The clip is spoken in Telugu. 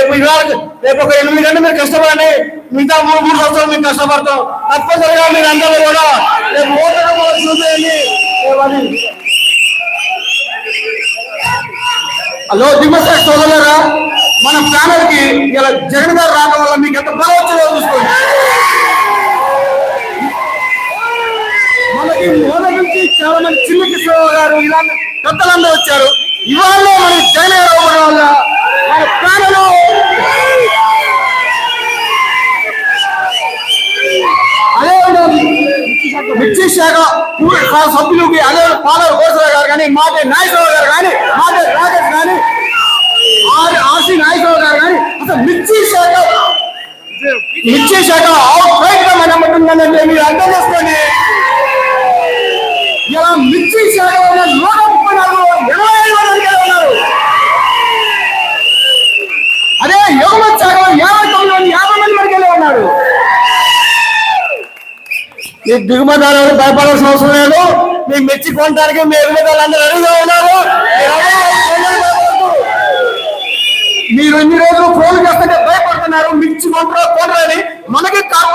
రేపు ఇవాళ రేపు ఒక ఎనిమిది గంటలు మీరు కష్టపడండి. మిగతా మూడు మూడు సంవత్సరాలు మీకు కష్టపడతాం. తప్పనిసరిగా మీరు అందరూ కూడా రేపు ఓటర్ చూసేయండి హలో దిమ్మసారి సోదరులారా మన ప్యానల్కి ఇలా జగన్ గారు రావడం వల్ల మీకు ఎంత బలం వచ్చిందో చూసుకోండి. మనకి మొదటి నుంచి చాలా మంది చిన్న కిషోర్ గారు ఇలా పెద్దలందరూ వచ్చారు. ఇవాళ మనకి జగన్ గారు అవ్వడం వల్ల మన ప్యానల్ అదే మిర్చి శాఖ సభ్యులకి అదే పాలర్ కోసరావు గారు కానీ మాటే నాగేశ్వరరావు గారు కానీ మాటే రాకేష్ కానీ ఆర్- నాగేశ్వరరావు గారు కానీ అసలు మిర్చి శాఖ మిర్చి శాఖ అవుట్ మీరు అర్థం చేసుకోండి. ఇలా మిర్చి శాఖ నూట ముప్పై నాలుగు ఇరవై ఐదు మంది ఉన్నారు. అదే ఎగుమతి శాఖ యాభై తొమ్మిది యాభై మంది వరకు ఉన్నారు? మీ భయపడాల్సిన అవసరం లేదు. మీకు మెచ్చి కొనడానికి మీ ఎగుమతిదారులు అందరూ రెడీగా ఉన్నారు. మీరు ఎన్ని రోజులు ఫోన్ చేస్తుంటే భయపడుతున్నారు? మిర్చి కొంటారో కొనరని మనకి కాదు